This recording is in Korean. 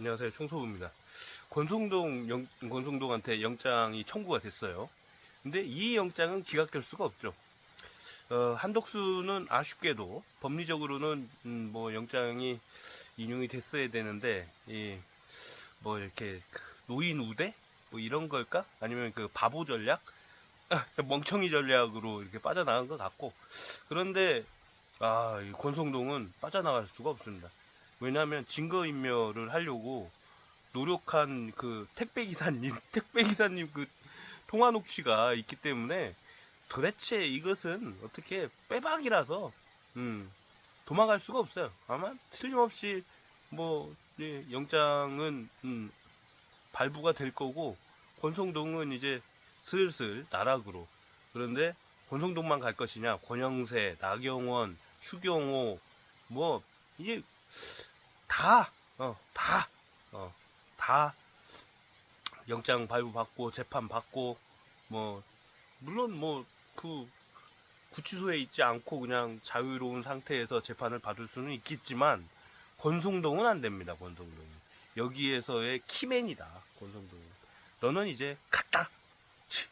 안녕하세요. 총소부입니다. 권성동 영, 권성동한테 영장이 청구가 됐어요. 근데 이 영장은 기각될 수가 없죠. 어, 한덕수는 아쉽게도 법리적으로는 음, 뭐 영장이 인용이 됐어야 되는데 이 뭐 이렇게 그 노인 우대 뭐 이런 걸까? 아니면 그 바보 전략? 멍청이 전략으로 이렇게 빠져나간 것 같고 그런데 아, 이 권성동은 빠져나갈 수가 없습니다. 왜냐하면 증거인멸을 하려고 노력한 그 택배 기사님, 택배 기사님 그 통화 녹취가 있기 때문에 도대체 이것은 어떻게 빼박이라서 음, 도망갈 수가 없어요. 아마 틀림없이 뭐 예, 영장은 음, 발부가 될 거고 권성동은 이제 슬슬 나락으로 그런데 권성동만 갈 것이냐 권영세, 나경원, 추경호 뭐 이게 다, 어, 다, 어, 다 영장 발부 받고 재판 받고 뭐 물론 뭐 그 구치소에 있지 않고 그냥 자유로운 상태에서 재판을 받을 수는 있겠지만 권성동은 안 됩니다. 권성동은 여기에서의 키맨이다. 권성동은 너는 이제 갔다. 치,